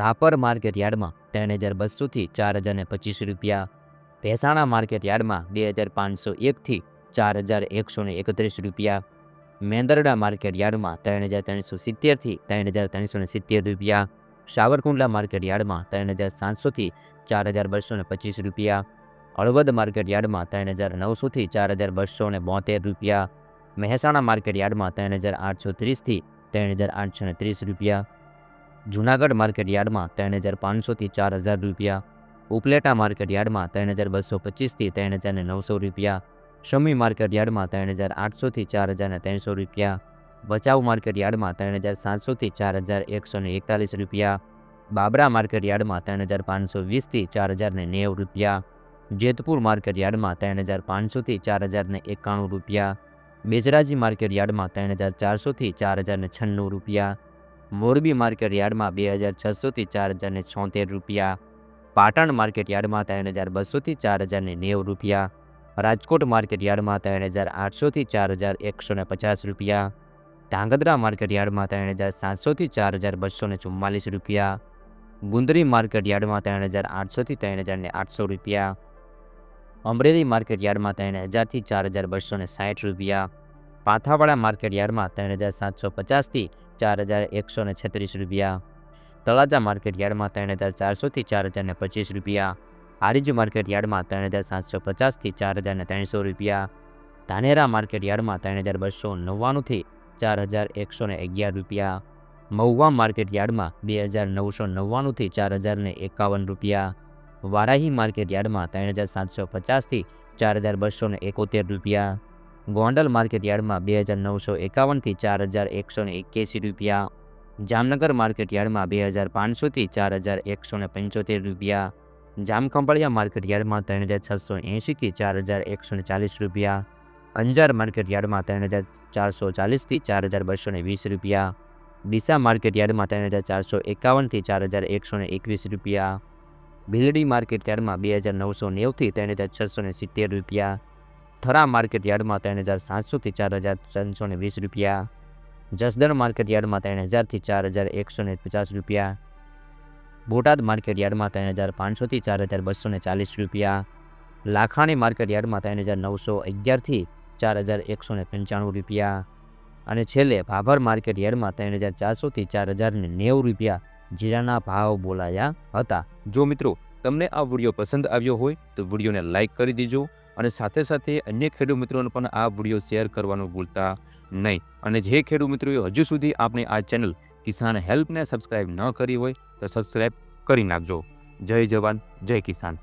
Rapar market યાર્ડમાં ત્રણ હજાર બસોથી ચાર હજાર પચીસ રૂપિયા. ભેસાણા માર્કેટ યાર્ડમાં બે હજાર પાંચસો એકથી ચાર હજાર એકસો ને એકત્રીસ રૂપિયા. મેંદરડા માર્કેટ યાર્ડમાં ત્રણ હજાર ત્રણસો સિત્તેરથી ત્રણ હજાર ત્રણસો ને સિત્તેર રૂપિયા. સાવરકુંડલા માર્કેટ યાર્ડમાં ત્રણ હજાર સાતસોથી ચાર હજાર બસો ને પચીસ રૂપિયા. હળવદ માર્કેટ યાર્ડમાં ત્રણ હજાર નવસોથી ચાર હજાર બસો ને બોતેર રૂપિયા. મહેસાણા માર્કેટ યાર્ડમાં ત્રણ હજાર આઠસો ત્રીસથી ત્રણ હજાર આઠસો ને ત્રીસ રૂપિયા. જૂનાગઢ માર્કેટ યાર્ડમાં ત્રણ હજાર પાંચસોથી ચાર હજાર રૂપિયા, ઉપલેટા માર્કેટ યાર્ડમાં ત્રણ હજાર બસો પચીસથી ત્રણ હજાર નવસો રૂપિયા, શમી માર્કેટ યાર્ડમાં ત્રણ હજાર આઠસોથી ચાર હજાર ત્રણસો રૂપિયા, ભચાઉ માર્કેટ યાર્ડમાં ત્રણ હજાર સાતસોથી ચાર હજાર એકસો ને એકતાલીસ રૂપિયા, બાબરા માર્કેટ યાર્ડમાં ત્રણ હજાર પાંચસો વીસથી ચાર હજાર નેવું રૂપિયા, જેતપુર માર્કેટ યાર્ડમાં ત્રણ હજાર પાંચસોથી ચાર હજાર એકાણું રૂપિયા, બેજરાજી માર્કેટ યાર્ડમાં ત્રણ હજાર ચારસોથી ચાર હજાર ને છન્નું રૂપિયા મોરબી માર્કેટ યાર્ડમાં બે હજાર છસોથી ચાર હજારને છોતેર રૂપિયા. પાટણ માર્કેટ યાર્ડમાં ત્રણ હજાર બસોથી ચાર હજારને નેવું રૂપિયા. રાજકોટ માર્કેટ યાર્ડમાં ત્રણ હજાર આઠસોથી ચાર હજાર એકસો ને પચાસ રૂપિયા. ધાંગધ્રા માર્કેટ યાર્ડમાં ત્રણ હજાર સાતસોથી ચાર હજાર બસો ને ચુમ્માલીસ રૂપિયા. ગુંદરી માર્કેટ યાર્ડમાં ત્રણ હજાર આઠસોથી ત્રણ હજાર ને આઠસો રૂપિયા. અમરેલી માર્કેટ યાર્ડમાં ત્રણ હજારથી ચાર હજાર બસો ને સાઠ રૂપિયા. પાથાવાડા માર્કેટ યાર્ડમાં ત્રણ હજાર સાતસો પચાસથી ચાર હજાર એકસો ને છત્રીસ રૂપિયા. તળાજા માર્કેટ યાર્ડમાં ત્રણ હજાર ચારસોથી ચાર હજાર પચીસ રૂપિયા. હારીજ માર્કેટ યાર્ડમાં ત્રણ હજાર સાતસો પચાસથી ચાર હજાર ત્રણસો રૂપિયા. ધાનેરા માર્કેટ યાર્ડમાં ત્રણ હજાર બસો નવ્વાણુંથી ચાર હજાર એકસો ને અગિયાર રૂપિયા. મહુવા માર્કેટ યાર્ડમાં બે હજાર નવસો નવ્વાણુંથી ચાર હજાર એકાવન રૂપિયા. વારાહી માર્કેટ યાર્ડમાં ત્રણ હજાર સાતસો પચાસથી ચાર હજાર બસો એકોતેર રૂપિયા. ગોંડલ માર્કેટ યાર્ડમાં બે હજાર નવસો એકાવનથી ચાર હજાર એકસો ને એક્યાસી રૂપિયા. જામનગર માર્કેટ યાર્ડમાં બે હજાર પાંચસોથી ચાર હજાર એકસો ને પંચોતેર રૂપિયા. જામખંભાળિયા માર્કેટ યાર્ડમાં ત્રણ હજાર છસો એંશીથી ચાર હજાર એકસો ને ચાલીસ રૂપિયા. અંજાર માર્કેટ યાર્ડમાં ત્રણ હજાર ચારસો ચાલીસથી ચાર હજાર બસો ને વીસ રૂપિયા. ડીસા માર્કેટ યાર્ડમાં ત્રણ હજાર ચારસો એકાવનથી ચાર હજાર એકસો ને એકવીસ રૂપિયા. ભીલડી માર્કેટ યાર્ડમાં બે હજાર નવસો નેવથી ત્રણ હજાર છસો ને સિત્તેર રૂપિયા. થરા માર્કેટ યાર્ડમાં ત્રણ હજાર સાતસોથી ચાર હજાર ત્રણસો ને વીસ રૂપિયા. જસદણ માર્કેટ યાર્ડમાં ત્રણ હજારથી ચાર હજાર એકસો ને પચાસ રૂપિયા. બોટાદ માર્કેટ યાર્ડમાં ત્રણ હજાર પાંચસોથી ચાર હજાર બસો ને ચાલીસ રૂપિયા. લાખાણી માર્કેટ યાર્ડમાં ત્રણ હજાર નવસો અગિયારથી ચાર હજાર એકસો ને પંચાણું રૂપિયા. અને છેલ્લે ભાભર માર્કેટ યાર્ડમાં ત્રણ હજાર ચારસોથી ચાર હજાર ને નેવું રૂપિયા. જીરાના ભાવ બોલાયા હતા. જો મિત્રો, તમને આ વીડિયો પસંદ આવ્યો હોય તો વિડીયોને લાઇક કરી દીજો અને સાથે સાથે અન્ય ખેડૂત મિત્રોને પણ આ વીડિયો શેર કરવાનું ભૂલતા નહીં. અને જે ખેડૂત મિત્રોએ હજુ સુધી આપણે આ ચેનલ કિસાન હેલ્પને સબસ્ક્રાઈબ ન કરી હોય તો સબસ્ક્રાઈબ કરી નાખજો. જય જવાન, જય કિસાન.